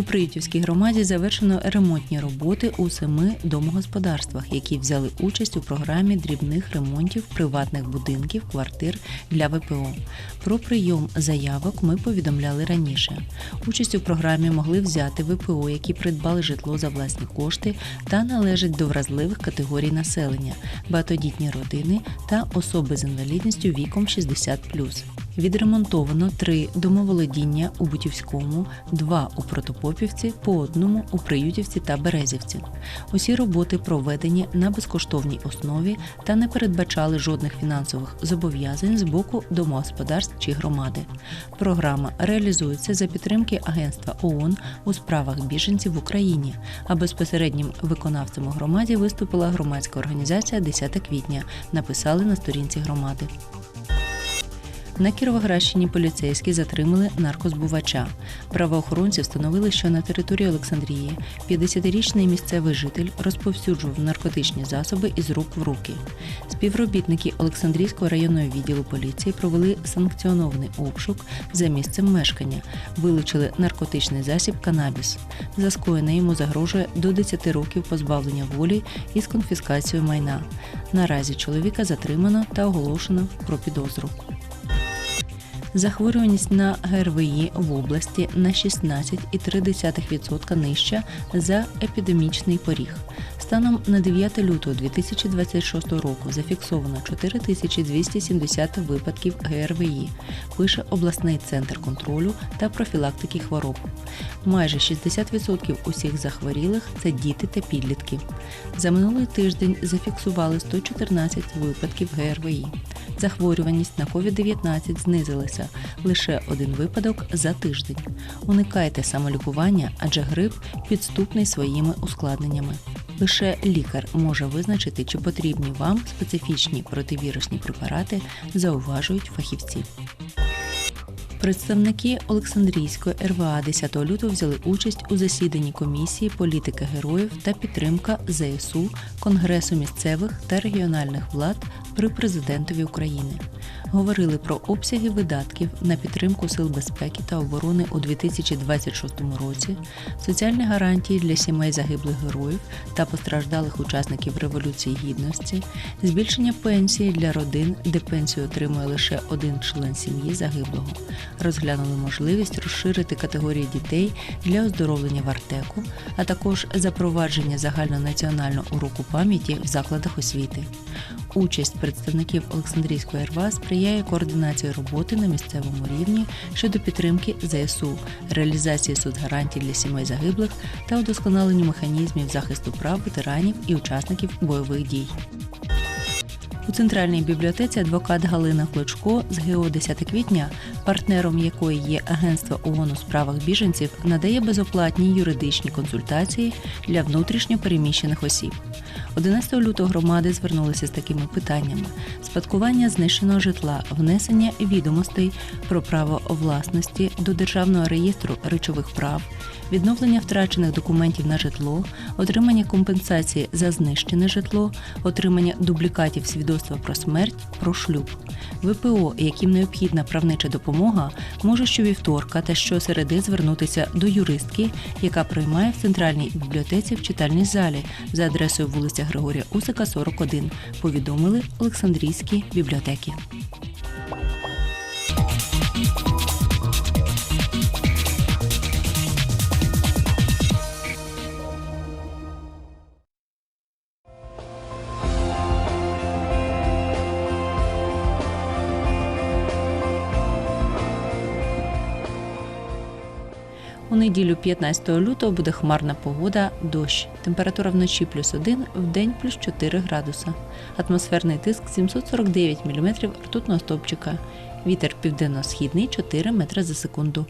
У Приютівській громаді завершено ремонтні роботи у семи домогосподарствах, які взяли участь у програмі дрібних ремонтів приватних будинків, квартир для ВПО. Про прийом заявок ми повідомляли раніше. Участь у програмі могли взяти ВПО, які придбали житло за власні кошти та належать до вразливих категорій населення, багатодітні родини та особи з інвалідністю віком 60+. Відремонтовано три домоволодіння у Бутівському, два у Протопопівці, по одному у Приютівці та Березівці. Усі роботи проведені на безкоштовній основі та не передбачали жодних фінансових зобов'язань з боку домогосподарств чи громади. Програма реалізується за підтримки Агентства ООН у справах біженців в Україні, а безпосереднім виконавцем у громаді виступила громадська організація 10 квітня. Написали на сторінці громади. На Кіровоградщині поліцейські затримали наркозбувача. Правоохоронці встановили, що на території Олександрії 50-річний місцевий житель розповсюджував наркотичні засоби із рук в руки. Співробітники Олександрійського районного відділу поліції провели санкціонований обшук за місцем мешкання, вилучили наркотичний засіб канабіс. За скоєне йому загрожує до 10 років позбавлення волі із конфіскацією майна. Наразі чоловіка затримано та оголошено про підозру. Захворюваність на ГРВІ в області на 16,3% нижча за епідемічний поріг. Станом на 9 лютого 2026 року зафіксовано 4270 випадків ГРВІ, пише обласний центр контролю та профілактики хвороб. Майже 60% усіх захворілих це діти та підлітки. За минулий тиждень зафіксували 114 випадків ГРВІ. Захворюваність на COVID-19 знизилася лише один випадок за тиждень. Уникайте самолікування, адже грип підступний своїми ускладненнями. Лише лікар може визначити, чи потрібні вам специфічні противірусні препарати, зауважують фахівці. Представники Олександрійської РВА 10 лютого взяли участь у засіданні комісії політики героїв та підтримка ЗСУ Конгресу місцевих та регіональних влад при президентові України. Говорили про обсяги видатків на підтримку сил безпеки та оборони у 2026 році, соціальні гарантії для сімей загиблих героїв та постраждалих учасників Революції Гідності, збільшення пенсії для родин, де пенсію отримує лише один член сім'ї загиблого. Розглянули можливість розширити категорії дітей для оздоровлення в Артеку, а також запровадження загальнонаціонального уроку пам'яті в закладах освіти. Участь представників Олександрійської РВА сприяє координації роботи на місцевому рівні щодо підтримки ЗСУ, реалізації соцгарантій для сімей загиблих та удосконаленню механізмів захисту прав ветеранів і учасників бойових дій. У центральній бібліотеці адвокат Галина Клочко з ГО 10 квітня, партнером якої є Агентство ООН у справах біженців, надає безоплатні юридичні консультації для внутрішньо переміщених осіб. 11 лютого громади звернулися з такими питаннями: спадкування знищеного житла, внесення відомостей про право власності до державного реєстру речових прав, відновлення втрачених документів на житло, отримання компенсації за знищене житло, отримання дублікатів свідоцтва про смерть, про шлюб. ВПО, яким необхідна правнича допомога, може щовівторка та щосереди звернутися до юристки, яка приймає в центральній бібліотеці в читальній залі за адресою вулиця Григорія Усика, 41, повідомили Олександрійські бібліотеки. У неділю 15 лютого буде хмарна погода, дощ. Температура вночі плюс 1, в день плюс 4 градуса. Атмосферний тиск 749 мм ртутного стовпчика. Вітер південно-східний 4 метри за секунду.